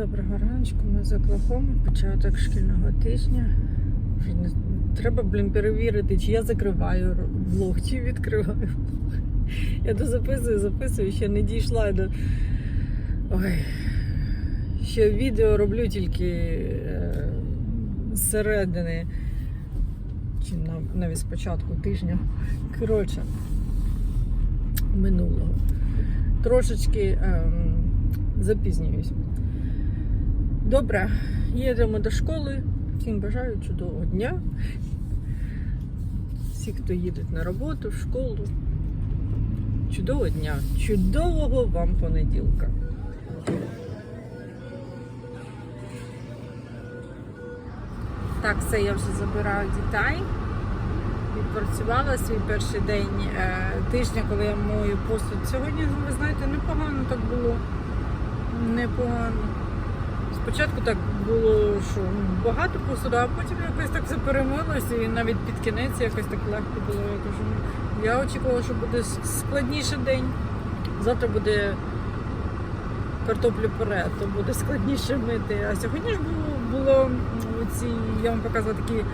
Доброго раночку, ми з Оклахоми, початок шкільного тижня. Треба, блін, перевірити, чи я закриваю влог, чи відкриваю. Я то записую, записую, ще не дійшла до. Ой. Ще відео роблю тільки е... зсередини. Чи навіть з початку тижня. Коротше, минулого. Трошечки ем, запізнююсь. Добре, їдемо до школи. Всім бажаю чудового дня. Всі, хто їдуть на роботу, в школу. Чудового дня, чудового вам понеділка. Так, все, я вже забираю дітей. Відпрацювала свій перший день е, тижня, коли я мою посуд. Сьогодні, ви знаєте, непогано так було. Непогано. Спочатку так було, що ну, багато посуду, а потім якось так все перемилося і навіть під кінець якось так легко було. Я кажу, ну, я очікувала, що буде складніший день. Завтра буде картоплю пюре, то буде складніше мити. А сьогодні ж було, було ці, я вам показувала такі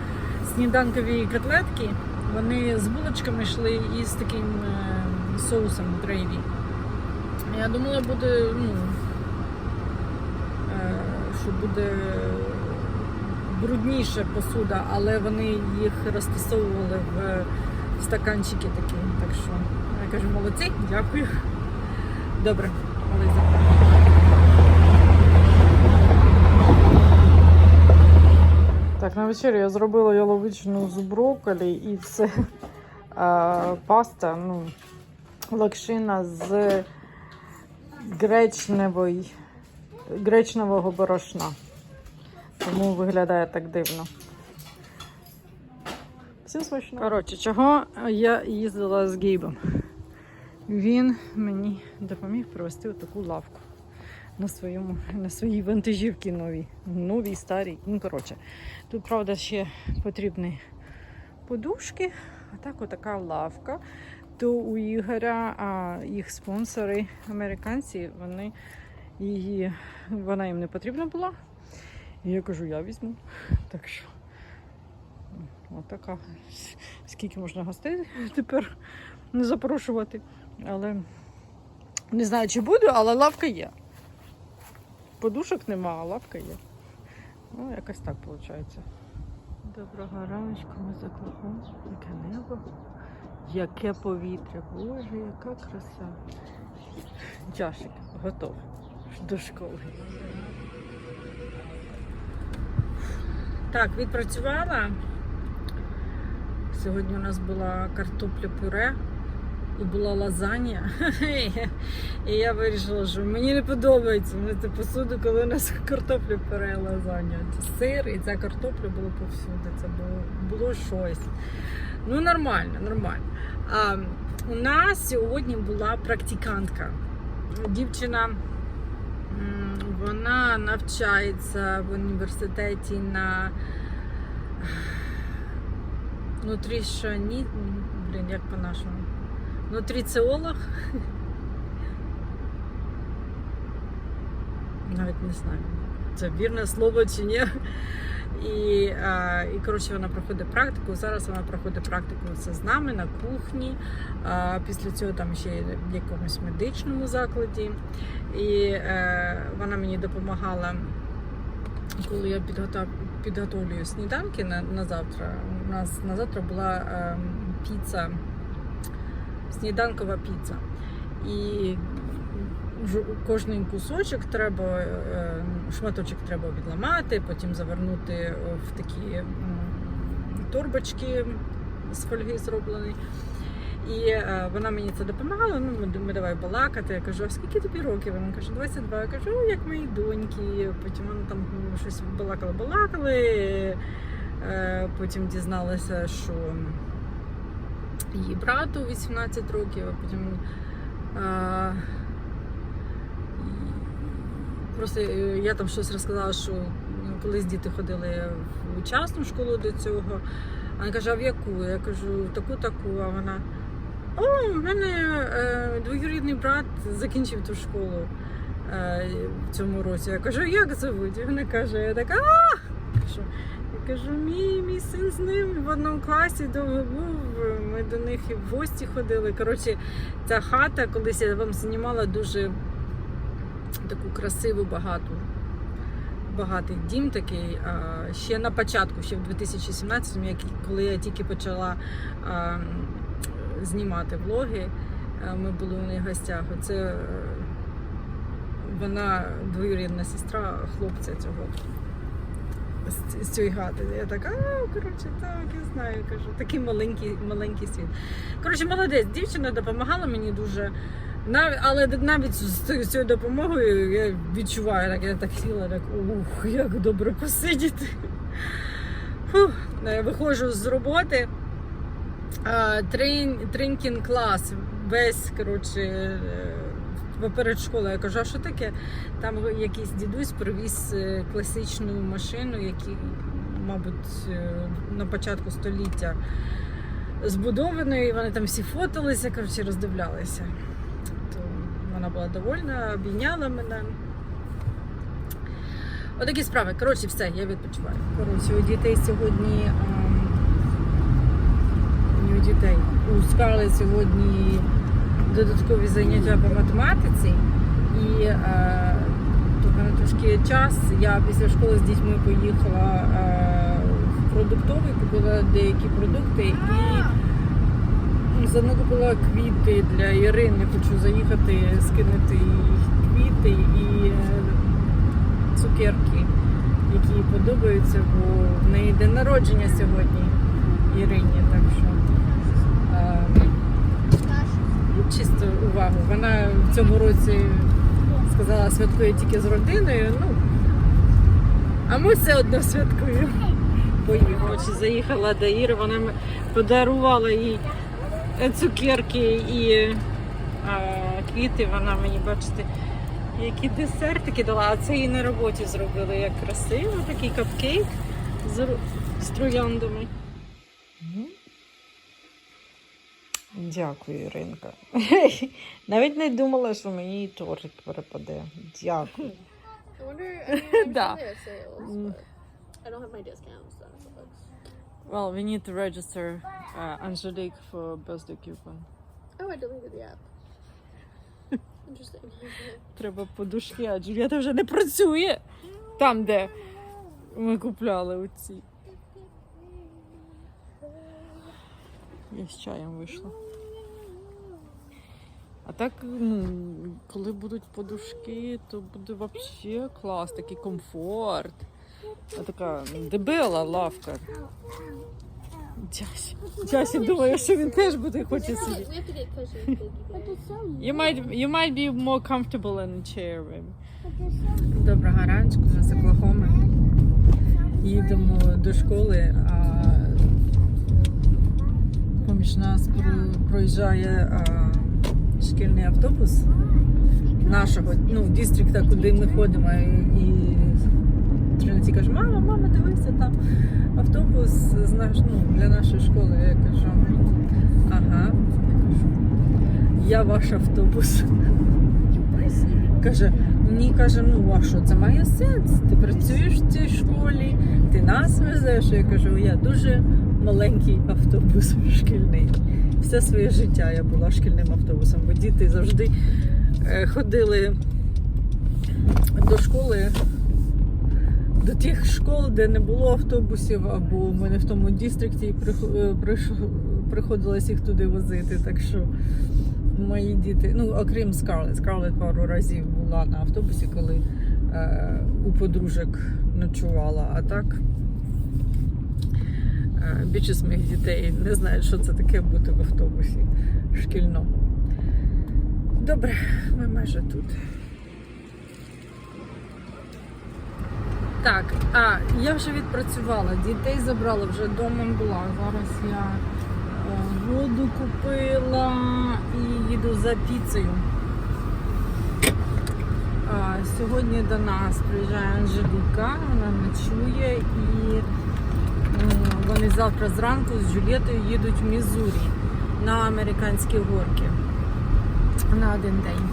сніданкові котлетки. Вони з булочками йшли і з таким е, соусом грейві. Я думала, буде, ну, що буде брудніша посуда, але вони їх розтасовували в стаканчики такі. Так що я кажу, молодці, дякую. Добре, але Так, на вечерю я зробила яловичину з брокколі і це е, паста, ну, лакшина з гречневої, гречневого борошна. Тому виглядає так дивно. Всім смачно. Коротше, чого я їздила з Гейбом? Він мені допоміг привезти таку лавку на, своєму, на своїй вантажівці новій. Новій, старій. Ну, коротше, тут, правда, ще потрібні подушки, а так отака лавка. То у Ігоря а, їх спонсори, американці, вони її, вона їм не потрібна була. І я кажу, я візьму. Так що, отака. Скільки можна гостей тепер не запрошувати. Але не знаю, чи буду, але лавка є. Подушок нема, а лавка є. Ну, якось так виходить. Доброго раночку, ми за Клахом. Яке небо, яке повітря. Боже, яка краса. Джашик готов до школи. Так, відпрацювала. Сьогодні у нас була картопля пюре і була лазанья. І я вирішила, що мені не подобається мити посуду, коли у нас картопля пюре і лазанья. Це сир і ця картопля була повсюди. Це було, було щось. Ну, нормально, нормально. А, у нас сьогодні була практикантка. Дівчина. Вона навчається в університеті на нутрішані... Блін, як по-нашому? Нутриціолог. Навіть не знаю, це вірне слово чи ні. І, а, і коротше, вона проходить практику. Зараз вона проходить практику це з нами на кухні. А, після цього там ще в якомусь медичному закладі. І е, вона мені допомагала, коли я підготов... підготовлюю сніданки на, на завтра. У нас на завтра була е, піца, сніданкова піца. І кожний кусочок треба, е, шматочок треба відламати, потім завернути в такі торбочки з фольги зроблені. І е, вона мені це допомагала. Ну, ми, ми давай балакати. Я кажу, а скільки тобі років? Вона каже, 22. Я кажу, як мої доньки. Потім вона там щось балакала, балакали. Е, потім дізналася, що її брату 18 років, а потім. Просто е, я там щось розказала, що ну, колись діти ходили в частну школу до цього. Вона каже, а в яку? Я кажу, таку-таку, а вона. О, в мене е, двоюрідний брат закінчив ту школу. е, в цьому році. Я кажу, як зовуть? І вона каже, я така, я кажу, мій, мій син з ним в одному класі довго був. Ми до них і в гості ходили. Коротше, ця хата, колись я вам знімала дуже таку красиву, багату. Багатий дім такий. Ще на початку, ще в 2017-му, коли я тільки почала знімати влоги, ми були у в гостях. Оце е, вона двоюрідна сестра хлопця цього з, цієї хати. Я така, а, коротше, так, я знаю, кажу. Такий маленький, маленький світ. Коротше, молодець, дівчина допомагала мені дуже. Нав- але навіть з цією- допомогою я відчуваю, так я так сіла, так ух, як добре посидіти. Фух, е, виходжу з роботи. Трин, тринкін клас, весь, коротше, е, перед школою. Я кажу, а що таке? Там якийсь дідусь привіз е, класичну машину, які, мабуть, на початку століття збудованої. Вони там всі фотилися, коротше, роздивлялися. Вона була довольна, обійняла мене. Отакі справи. Коротше, все, я відпочиваю. Коротше, у дітей сьогодні. ем, у дітей. У Скарлет сьогодні додаткові заняття по математиці. І е, тут трошки час. Я після школи з дітьми поїхала е, в продуктовий, купила деякі продукти і заодно купила квіти для Ірини. Хочу заїхати, скинути їй квіти і е, цукерки, які їй подобаються, бо в неї день народження сьогодні Ірині. Так що е, ну, чисто увагу. Вона в цьому році сказала, святкує тільки з родиною. Ну, а ми все одно святкуємо. Поїхала, заїхала до Іри, вона подарувала їй цукерки і е, квіти. Вона мені, бачите, які десертики дала. А це їй на роботі зробили як красиво, такий капкейк з, ру- з трояндами. Дякую, Іринка. Навіть не думала, що мені тортик перепаде. Дякую. I wonder. I mean, I'm Da. sure they have sales, but I don't have my discounts. That's. Well, we need to register uh, Angelique for birthday coupon. Oh, I deleted the app. Interesting. Треба подушки, а Джулієта вже не працює там, де ми купляли оці. Я з чаєм вийшла. А так, ну, коли будуть подушки, то буде взагалі клас, такий комфорт. А така дебела лавка. Джасі думає, що він теж буде хоче сидіти. You might, you might be more comfortable in a chair, maybe. Доброго ранку, ми з Оклахоми. Їдемо до школи, а поміж нас проїжджає а, шкільний автобус нашого, ну, дистрикта, куди ми ходимо. І Тринці каже, мама, мама, дивися, там автобус з ну, для нашої школи. Я кажу, ага. Я ваш автобус. Каже, мені каже, ну а що це має сенс? Ти працюєш в цій школі, ти нас везеш. Я кажу, я дуже маленький автобус шкільний. Все своє життя я була шкільним автобусом, бо діти завжди е, ходили до школи. До тих школ, де не було автобусів, або в мене в тому дистрикті прих- е, приходилось їх туди возити. Так що мої діти, ну окрім Скарлет, Скарлет пару разів була на автобусі, коли е, у подружок ночувала. А так е, більшість моїх дітей не знають, що це таке бути в автобусі шкільному. Добре, ми майже тут. Так, а я вже відпрацювала, дітей забрала, вже вдома була. Зараз я е, воду купила і їду за піцею. А, сьогодні до нас приїжджає Анжеліка, вона ночує і м, вони завтра зранку з Джулієтою їдуть в Мізурі на американські горки на один день.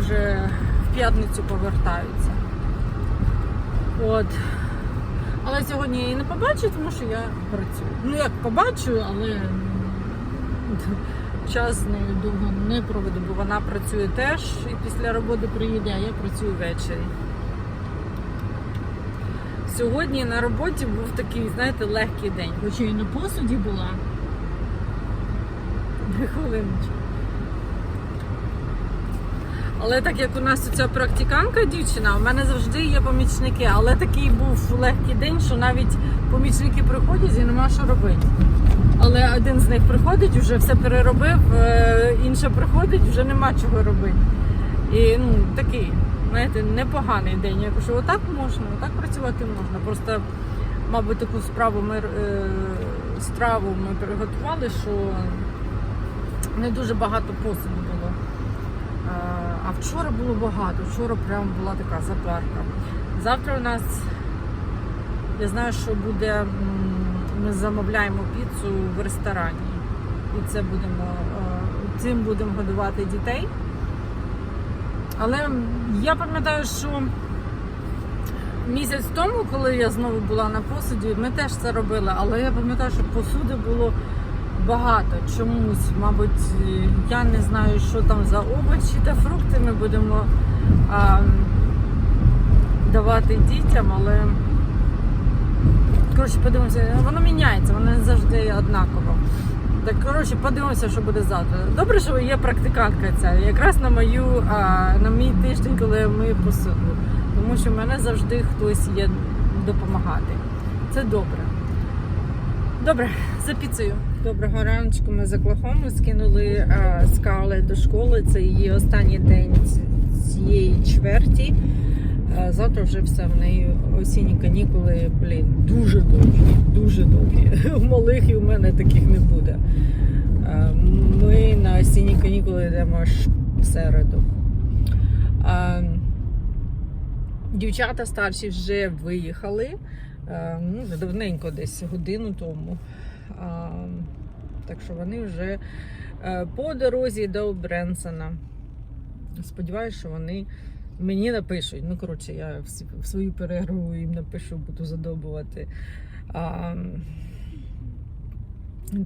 вже в п'ятницю повертаються. От. Але сьогодні я її не побачу, тому що я працюю. Ну як побачу, але час з нею довго не проведу, бо вона працює теж і після роботи приїде, а я працюю ввечері. Сьогодні на роботі був такий, знаєте, легкий день. Хоча і на посуді була. Дві хвилиночки. Але так як у нас ця практиканка дівчина, у мене завжди є помічники. Але такий був легкий день, що навіть помічники приходять і нема що робити. Але один з них приходить, вже все переробив, е, інша приходить, вже нема чого робити. І ну, такий, знаєте, непоганий день. Я кажу, отак можна, отак працювати можна. Просто, мабуть, таку справу ми, е, страву ми приготували, що не дуже багато посуду було. Вчора було багато. Вчора прям була така запарка. Завтра у нас, я знаю, що буде, ми замовляємо піцу в ресторані. І це будемо, е, цим будемо годувати дітей. Але я пам'ятаю, що місяць тому, коли я знову була на посуді, ми теж це робили. Але я пам'ятаю, що посуди було багато чомусь. Мабуть, я не знаю, що там за овочі та фрукти ми будемо а, давати дітям, але коротше, подивимося, воно міняється, воно не завжди однаково. Так, коротше, подивимося, що буде завтра. Добре, що є практикантка ця, якраз на мою а, на мій тиждень, коли я мию посуду. Тому що в мене завжди хтось є допомагати. Це добре. Добре, за піцею. Доброго раночку. Ми за Клахому скинули е, Скарлет до школи. Це її останній день цієї чверті. Е, завтра вже все в неї осінні канікули, блін, дуже довгі, дуже довгі. У малих і у мене таких не буде. Е, ми на осінні канікули йдемо аж в середу. Е, дівчата старші вже виїхали. Е, ну, давненько десь годину тому. Так що вони вже е, по дорозі до Бренсона. Сподіваюся, що вони мені напишуть. Ну, коротше, я в, свою перерву їм напишу, буду задобувати. А,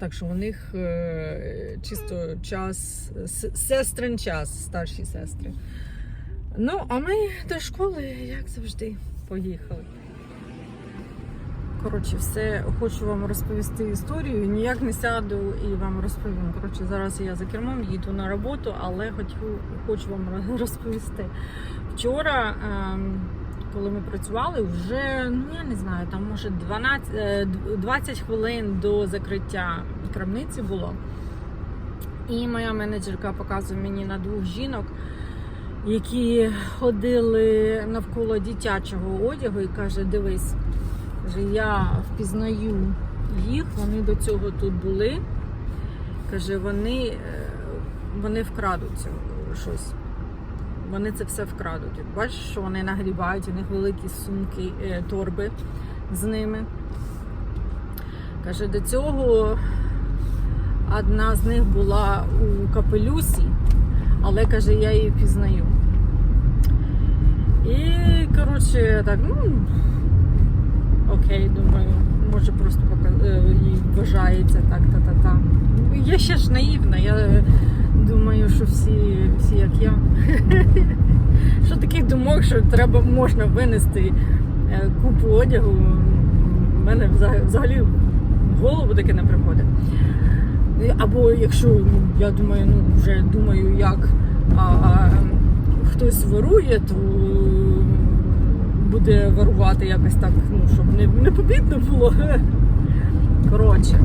так що у них е, чисто час, сестрин час, старші сестри. Ну, а ми до школи, як завжди, поїхали. Коротше, все хочу вам розповісти історію. Ніяк не сяду і вам розповім. Коротше, зараз я за кермом їду на роботу, але хочу, хочу вам розповісти. Вчора, ем, коли ми працювали, вже ну я не знаю, там може 12, е, 20 хвилин до закриття крамниці було. І моя менеджерка показує мені на двох жінок, які ходили навколо дитячого одягу, і каже: Дивись. Каже, я впізнаю їх, вони до цього тут були. Каже, вони, е, вони вкрадуть щось. Вони це все вкрадуть. Бачиш, що вони нагрібають, у них великі сумки, е, торби з ними. Каже, до цього одна з них була у капелюсі, але каже, я її впізнаю. І, коротше, так, ну окей, думаю, може просто пока- е, їй вважається так, та-та-та. Я ще ж наївна, я думаю, що всі, всі як я. Що таких думок, що треба можна винести е, купу одягу, в мене взаг- взагалі в голову таке не приходить. Або якщо я думаю, ну вже думаю, як а, а, хтось ворує, то буде варувати якось так, ну, щоб не, не помітно було. Коротше.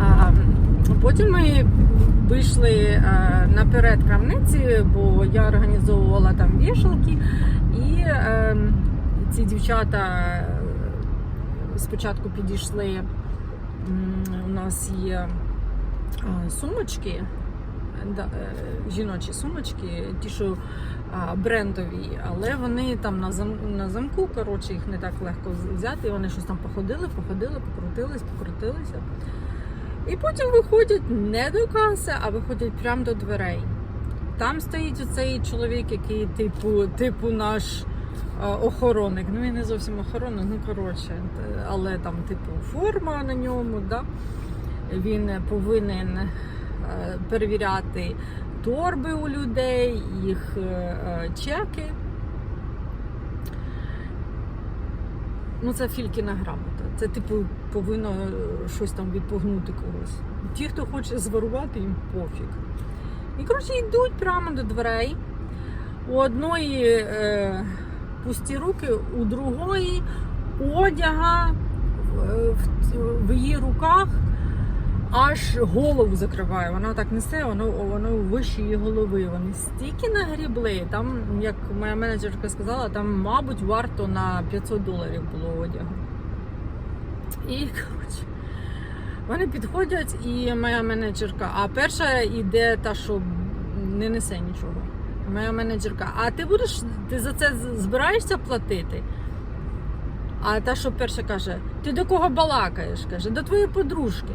А, потім ми вийшли е, наперед крамниці, бо я організовувала там вішалки, і е, ці дівчата е, спочатку підійшли. У нас є е, сумочки, жіночі сумочки, ті, що брендові, але вони там на замку, коротше, їх не так легко взяти. Вони щось там походили, походили, покрутились, покрутилися. І потім виходять не до каси, а виходять прямо до дверей. там стоїть оцей чоловік, який типу, типу наш е, охоронник. Ну він не зовсім охоронник, ну коротше, але там, типу, форма на ньому, да? він повинен е, перевіряти торби у людей, їх е, е, чеки. Ну, це Фількіна грамота. Це, типу, повинно е, щось там відпугнути когось. Ті, хто хоче зворувати, їм пофіг. І, коротше, йдуть прямо до дверей. У одної е, пусті руки, у другої одяга в, в її руках аж голову закриває. Вона так несе, воно, воно вище її голови. Вони стільки нагрібли. Там, як моя менеджерка сказала, там, мабуть, варто на 500 доларів було одягу. І коротше. Вони підходять, і моя менеджерка, а перша йде та, що не несе нічого. Моя менеджерка, а ти будеш, ти за це збираєшся платити? А та, що перша каже, ти до кого балакаєш? каже, до твоєї подружки.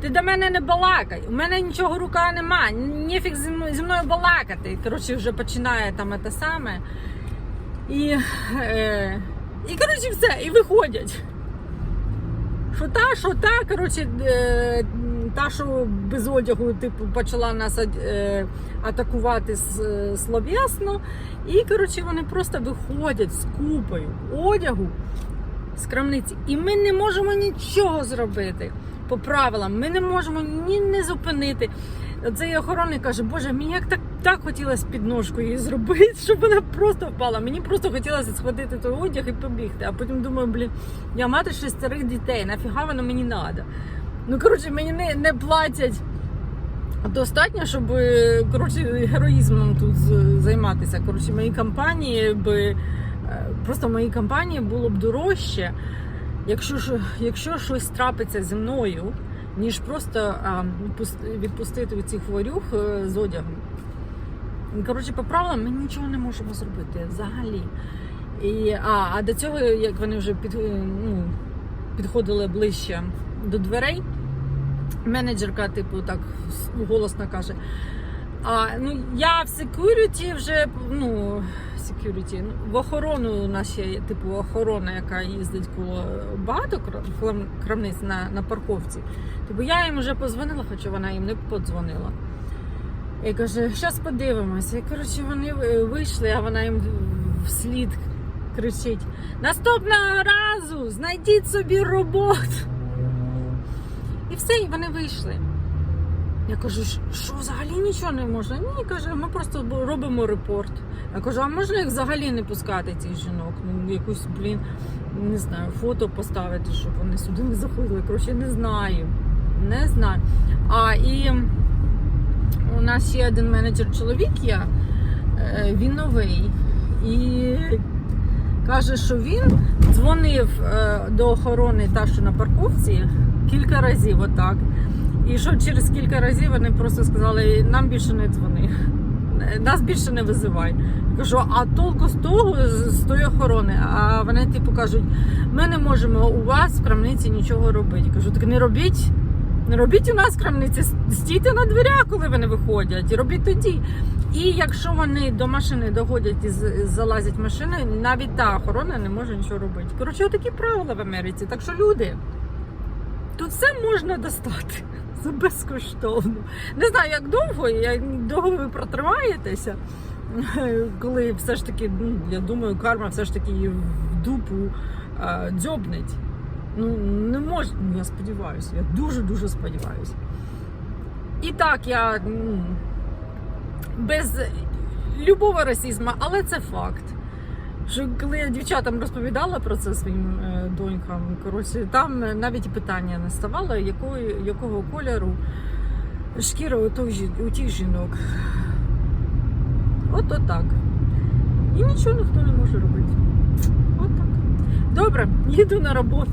Ти до мене не балакай, у мене нічого рука нема, ніфіг зі мною, балакати. Коротше, вже починає там те саме. І, е, і коротше, все, і виходять. Що та, що та, коротше, е, та, що без одягу, типу, почала нас е, атакувати словесно. І, коротше, вони просто виходять з купою одягу з крамниці. І ми не можемо нічого зробити по правилам. Ми не можемо ні не зупинити. Цей охоронник каже, боже, мені як так, так хотілося підножку її зробити, щоб вона просто впала. Мені просто хотілося схватити той одяг і побігти. А потім думаю, блін, я мати шестерих дітей, нафіга воно мені треба. Ну, коротше, мені не, не платять достатньо, щоб е, коротше, героїзмом тут займатися. Коротше, моїй компанії би е, просто моїй компанії було б дорожче, якщо якщо щось трапиться зі мною, ніж просто а, відпустити цих хворюх е, з одягом. Коротше, по правилам ми нічого не можемо зробити взагалі. І, а, а до цього, як вони вже під, ну, підходили ближче до дверей, менеджерка, типу, так голосно каже. А, ну, я в security вже, ну, security, ну, в охорону у нас є, типу, охорона, яка їздить коло багато крам- крамниць на, на парковці. Типу, я їм вже позвонила, хоча вона їм не подзвонила. І каже, зараз подивимося. І коротше, вони е, вийшли, а вона їм вслід кричить: Наступного разу знайдіть собі роботу. І все, і вони вийшли. Я кажу, що взагалі нічого не можна? Ні, каже, ми просто робимо репорт. Я кажу, а можна їх взагалі не пускати цих жінок? Ну, якусь, блін, не знаю, фото поставити, щоб вони сюди не заходили. Коротше, не знаю. Не знаю. А і у нас ще один менеджер чоловік є, е, він новий. І каже, що він дзвонив е, до охорони та, що на парковці кілька разів отак. І що через кілька разів вони просто сказали, нам більше не дзвони. Нас більше не визивай. Я Кажу, а толку з того, з тої охорони. А вони типу кажуть, ми не можемо у вас в крамниці нічого робити. Я Кажу, так не робіть. Не робіть у нас крамниці, стійте на дверях, коли вони виходять, і робіть тоді. І якщо вони до машини доходять і залазять машини, навіть та охорона не може нічого робити. Коротше, такі правила в Америці. Так що люди, тут все можна достати за безкоштовно. Не знаю, як довго, як довго ви протримаєтеся, коли все ж таки, ну, я думаю, карма все ж таки в дупу а, дзьобнить. Ну, не може, ну, я сподіваюся, я дуже-дуже сподіваюся. І так, я без любого расизму, але це факт. Що коли я дівчатам розповідала про це своїм е, донькам, коротше, там навіть питання не ставало, якої, якого кольору шкіра у, тих у тих жінок. От так. І нічого ніхто не може робити. От так. Добре, їду на роботу.